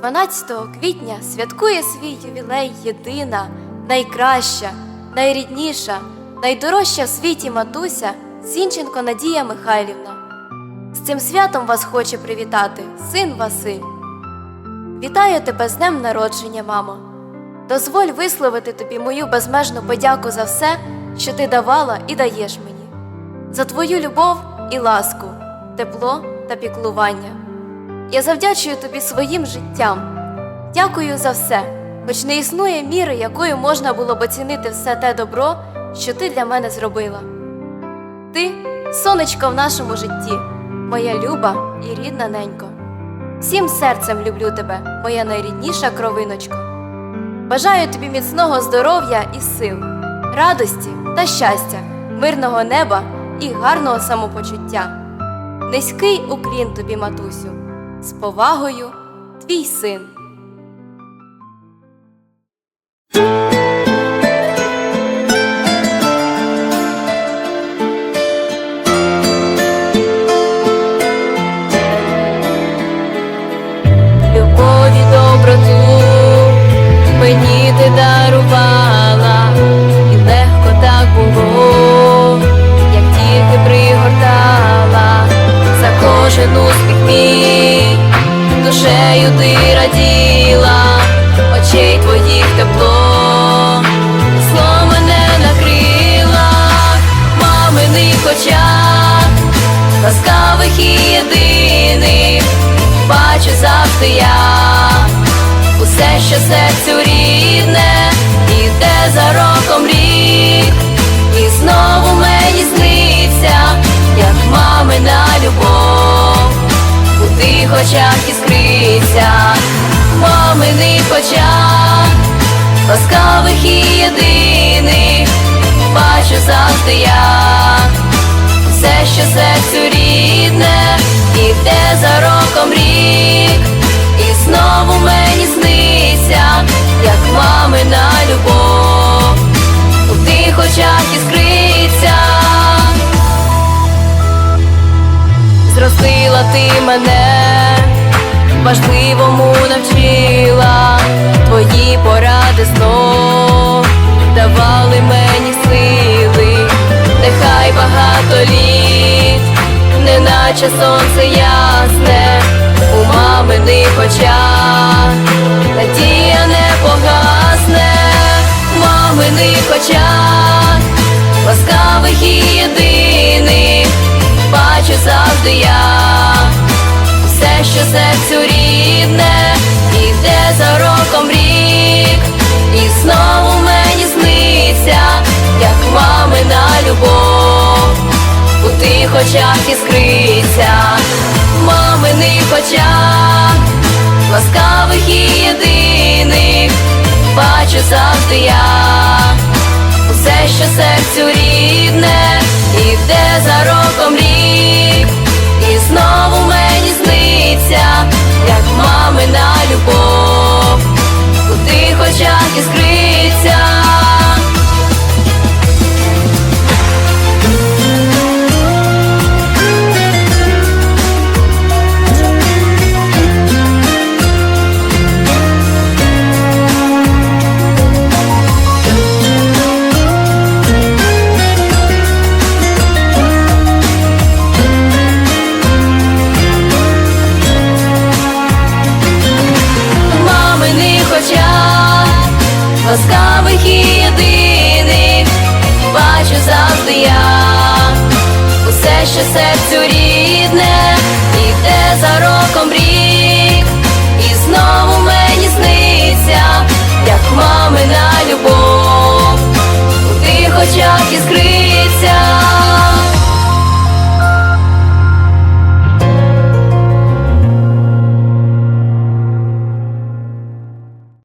12 квітня святкує свій ювілей єдина, найкраща, найрідніша, найдорожча в світі матуся Зінченко Надія Михайлівна. З цим святом вас хоче привітати син Василь. Вітаю тебе з днем народження, мамо. Дозволь висловити тобі мою безмежну подяку за все, що ти давала і даєш мені, за твою любов і ласку, тепло та піклування. Я завдячую тобі своїм життям. Дякую за все, хоч не існує міри, якою можна було б оцінити все те добро, що ти для мене зробила. Ти сонечко в нашому житті, моя люба і рідна ненько. Всім серцем люблю тебе, моя найрідніша кровиночко. Бажаю тобі міцного здоров'я і сил, радості та щастя, мирного неба і гарного самопочуття. Низький уклін тобі, матусю, з повагою, твій син. Бачу я. Усе, що серцю рідне, іде за роком рік, і знову мені сниться, як мамина любов, у тих очах іскриться, маминих очах, ласкавих і єдиних, бачу завжди я, все, що серцю рідне, іде за роком рік, ти мене, важливому навчила, твої поради знов давали мені сили, нехай багато літ, неначе сонце ясне, у маминих очах, надія не погасне, в маминих очах, ласкавих і єдиних, бачу завжди я, що серцю рідне, іде за роком рік, і знову мені сниться, як мамина любов, у тих очах іскриться, маминих очах, ласкавих і єдиних, бачу завжди я, усе, що серцю рідне, іде за роком рік, очах іскриться. Бачу завжди я, усе, що серцю рідне, іде за роком рік,